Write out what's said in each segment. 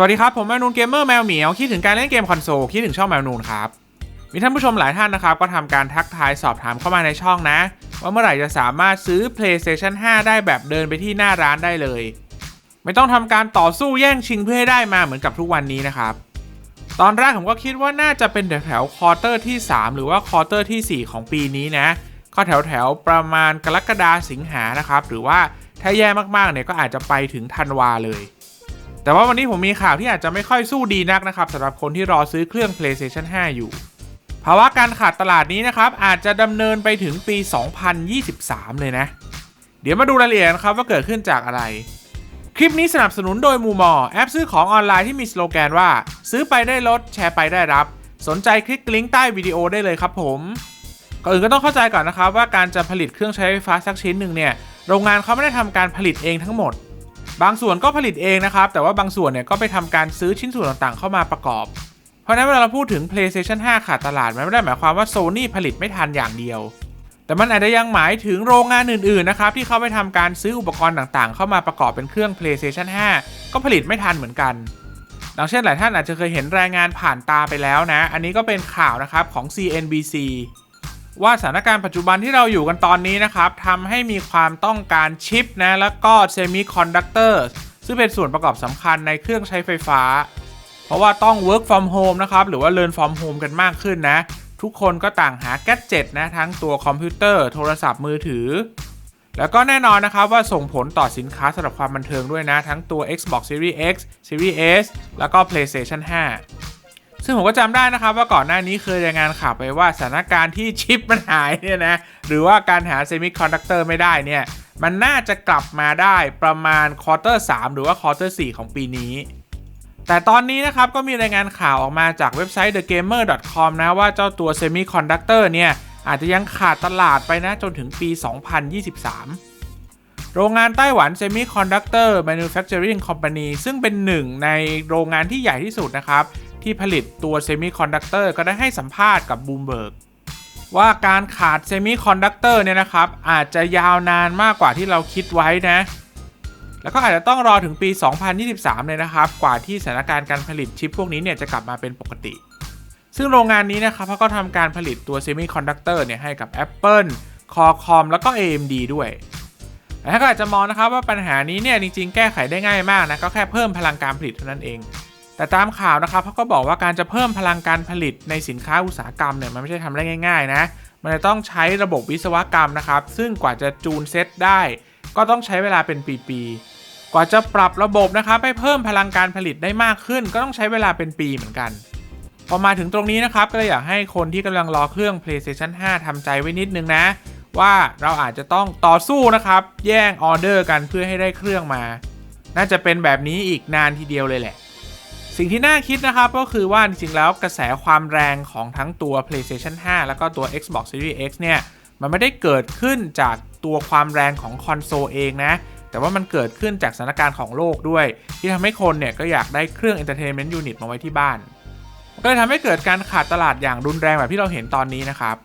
สวัสดีครับ ผมแมวนูนเกมเมอร์แมวเหมียวคิดถึงการเล่นเกมคอนโซลคิดถึงช่องแมวนูนครับ มีท่านผู้ชมหลายท่านนะครับ ก็ทำการทักทายสอบถามเข้ามาในช่องนะ ว่าเมื่อไหร่จะสามารถซื้อ PlayStation 5 ได้แบบเดินไปที่หน้าร้านได้เลย ไม่ต้องทำการต่อสู้แย่งชิงเพื่อให้ได้มาเหมือนกับทุกวันนี้นะครับ ตอนแรกผมก็คิดว่าน่าจะเป็นแถวแถวควอเตอร์ที่ 3 หรือว่าควอเตอร์ที่ 4 ของปีนี้นะก็แถวแถวๆประมาณกรกฎาสิงหานะครับหรือว่าถ้าแย่มากๆเนี่ยก็อาจจะไปถึงธันวาเลย แต่ว่าวันนี้ผมมีข่าวที่อาจจะไม่ค่อยสู้ดีนักนะครับสำหรับคนที่รอซื้อเครื่อง PlayStation 5 อยู่ ภาวะการขาดตลาดนี้นะครับ อาจจะดำเนินไปถึงปี 2023 เลยนะ เดี๋ยวมาดูรายละเอียดนะครับว่าเกิดขึ้นจากอะไร คลิปนี้สนับสนุนโดยมูมอแอปซื้อของออนไลน์ที่มีสโลแกนว่า ซื้อไปได้ลดแชร์ไปได้รับ สนใจคลิกลิงก์ใต้วิดีโอได้เลยครับผมก่อนอื่นก็ต้องเข้าใจก่อนนะครับว่าการจะผลิตเครื่องใช้ไฟฟ้าสักชิ้นหนึ่งเนี่ยโรงงานเขาไม่ได้ทำการผลิตเองทั้งหมด บางส่วนก็ผลิตเองนะครับ แต่ว่าบางส่วนเนี่ยก็ไปทำการซื้อชิ้นส่วนต่างๆ เข้ามาประกอบ เพราะฉะนั้นเวลาเราพูดถึง PlayStation 5 ขาดตลาดมันไม่ได้หมายความว่า Sony ผลิตไม่ทันอย่างเดียว แต่มันอาจจะยังหมายถึงโรงงานอื่นๆนะครับที่เขาไปทำการซื้ออุปกรณ์ต่างๆ เข้ามาประกอบเป็นเครื่อง PlayStation 5 ก็ผลิตไม่ทันเหมือนกันดังเช่นหลายท่านอาจจะเคยเห็นรายงานผ่านตาไปแล้วนะ อันนี้ก็เป็นข่าวนะครับของ CNBC ว่าสถานการณ์ปัจจุบันที่เราอยู่กันตอนนี้นะครับทำให้มีความต้องการชิปนะแล้วก็เซมิคอนดักเตอร์ซึ่งเป็นส่วนประกอบสำคัญในเครื่องใช้ไฟฟ้า เพราะว่าต้อง work from home นะครับหรือว่า learn from home กันมากขึ้นนะ ทุกคนก็ต่างหาแกดเจ็ตนะทั้งตัวคอมพิวเตอร์โทรศัพท์มือถือ แล้วก็แน่นอนนะครับว่าส่งผลต่อสินค้าสำหรับความบันเทิงด้วยนะ ทั้งตัว Xbox Series X Series S แล้วก็ PlayStation 5 ซึ่งผมก็จำได้นะครับว่าก่อนหน้านี้เคยรายงานข่าวไปว่าสถานการณ์ที่ชิปมันหายเนี่ยนะหรือว่าการหาเซมิคอนดักเตอร์ไม่ได้เนี่ยมันน่าจะกลับมาได้ประมาณควอเตอร์3หรือว่าควอเตอร์4ของปีนี้ แต่ตอนนี้นะครับก็มีรายงานข่าวออกมาจากเว็บไซต์ thegamer.com นะว่าเจ้าตัว Semiconductor เนี่ยอาจจะยังขาดตลาดไปนะจนถึงปี 2023 โรงงานไต้หวัน Semiconductor Manufacturing Company ซึ่งเป็นหนึ่งในโรงงานที่ใหญ่ที่สุดนะครับ ที่ผลิตตัว Semiconductor ก็ได้ให้สัมภาษณ์กับ Bloomberg ว่าการขาด Semiconductor เนี่ยนะครับ อาจจะยาวนานมากกว่าที่เราคิดไว้นะ แล้วก็อาจจะต้องรอถึงปี 2023 เลยนะครับ กว่าที่สถานการณ์การผลิตชิปพวกนี้เนี่ยจะกลับมาเป็นปกติ ซึ่งโรงงานนี้นะครับเขาก็ทำการผลิตตัวเซมิคอนดักเตอร์เนี่ยให้กับ Apple Qualcomm แล้วก็ AMD ด้วยแต่ถ้าก็อาจจะมองนะครับว่าปัญหานี้เนี่ยจริงๆ แก้ไขได้ง่ายมากนะก็แค่เพิ่มพลังการผลิตเท่านั้นเอง แต่ตามข่าวนะครับเขาก็บอกว่าการจะเพิ่มพลังการผลิตในสินค้าอุตสาหกรรมเนี่ยมันไม่ใช่ทำได้ง่าย ๆ นะ มันจะต้องใช้ระบบวิศวกรรมนะครับ ซึ่งกว่าจะจูนเซตได้ ก็ต้องใช้เวลาเป็นปีๆ กว่าจะปรับระบบนะครับให้เพิ่มพลังการผลิตได้มากขึ้น ก็ต้องใช้เวลาเป็นปีเหมือนกันพอมาถึงตรงนี้นะครับ ก็เลยอยากให้คนที่กำลังรอเครื่อง PlayStation 5ทำใจไว้นิดนึงนะ ว่าเราอาจจะต้องต่อสู้นะครับ แย่งออเดอร์กันเพื่อให้ได้เครื่องมา น่าจะเป็นแบบนี้อีกนานทีเดียวเลยแหละ สิ่งที่น่าคิดนะครับก็คือว่าจริงๆแล้วกระแสความแรงของทั้งตัว PlayStation 5 แล้วก็ตัว Xbox Series X เนี่ยมันไม่ได้เกิดขึ้นจากตัวความแรงของคอนโซลเองนะแต่ว่ามันเกิดขึ้นจากสถานการณ์ของโลกด้วย ที่ทำให้คนเนี่ยก็อยากได้เครื่อง Entertainment Unit มาไว้ที่บ้าน ก็เลยทำให้เกิดการขาดตลาดอย่างรุนแรงแบบที่เราเห็นตอนนี้นะครับ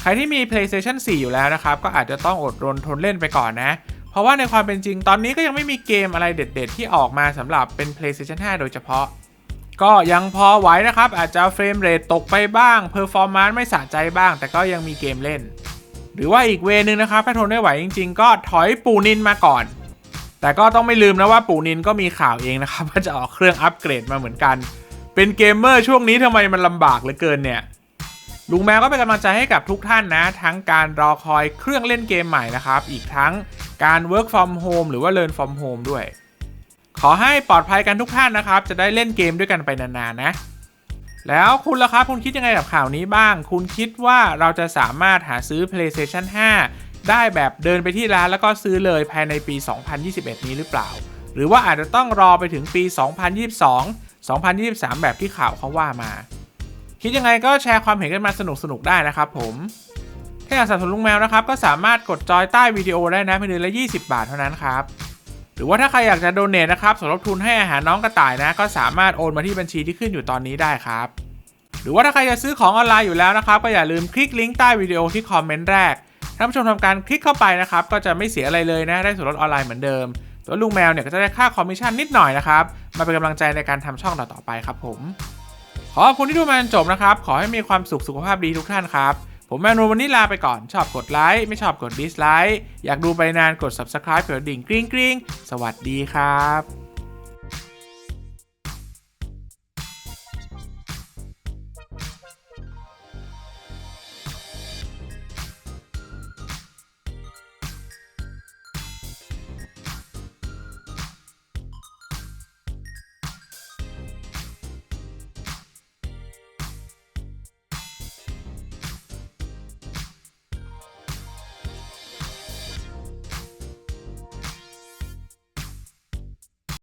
ใครที่มี PlayStation 4 อยู่แล้วนะครับ ก็อาจจะต้องอดรนทนเล่นไปก่อนนะ เพราะว่าในความเป็นจริงตอนนี้ก็ยังไม่มีเกมอะไรเด็ด ๆ ที่ออกมาสำหรับเป็น PlayStation 5 โดยเฉพาะ ก็ยังพอไหวนะครับ อาจจะเฟรมเรทตกไปบ้างเพอร์ฟอร์มานซ์ไม่สะใจบ้าง แต่ก็ยังมีเกมเล่น หรือว่าอีกเวนึงนะครับถ้าทนไม่ไหวจริง ๆ ก็ถอยปูนินมาก่อน แต่ก็ต้องไม่ลืมนะว่าปูนินก็มีข่าวเองนะครับว่าจะออกเครื่องอัปเกรดมาเหมือนกัน เป็นเกมเมอร์ช่วงนี้ทำไมมันลำบากเหลือเกินเนี่ยลุงแมวก็เป็นกำลังใจให้กับทุกท่านนะ ทั้งการรอคอยเครื่องเล่นเกมใหม่นะครับ อีกทั้ง การ work from home หรือว่า learn from home ด้วย ขอให้ปลอดภัยกันทุกท่านนะครับ จะได้เล่นเกมด้วยกันไปนานๆนะ แล้วคุณล่ะครับ คุณคิดยังไงกับข่าวนี้บ้าง คุณคิดว่าเราจะสามารถหาซื้อ PlayStation 5 ได้แบบเดินไปที่ร้านแล้วก็ซื้อเลยภายในปี 2021 นี้หรือเปล่า หรือว่าอาจจะต้องรอไปถึงปี 2022 2023 แบบที่ข่าวเขาว่ามา คิดยังไงก็แชร์ความเห็นกันมาสนุกๆได้นะครับผม ถ้าอยากสนับสนุนลุงแมวนะครับ ก็สามารถกดจอยใต้วิดีโอได้นะเพียงเดือนละ 20 บาทเท่านั้นครับ หรือว่าถ้าใครอยากจะโดเนทนะครับสมทบทุนให้อาหารน้องกระต่ายนะ ก็สามารถโอนมาที่บัญชีที่ขึ้นอยู่ตอนนี้ได้ครับ หรือว่าถ้าใครจะซื้อของออนไลน์อยู่แล้วนะครับ ก็อย่าลืมคลิกลิงก์ใต้วิดีโอที่คอมเมนต์แรกท่านผู้ชมทำการคลิกเข้าไปนะครับ ก็จะไม่เสียอะไรเลยนะ ได้ส่วนลดออนไลน์เหมือนเดิมส่วนลุงแมวเนี่ยก็จะได้ค่าคอมมิชชั่นนิดหน่อยนะครับ มาเป็นกำลังใจในการทำช่องต่อๆไปครับผม ขอบคุณที่ดูมาจนจบนะครับ ขอให้มีความสุขสุขภาพดีทุกท่านครับ ผมแมนูวันนี้ลาไปก่อน ชอบกดไลค์ไม่ชอบกดดิสไลค์อยากดูไปนานกด subscribe เผื่อดิ่งกริ๊งกริ๊งสวัสดีครับ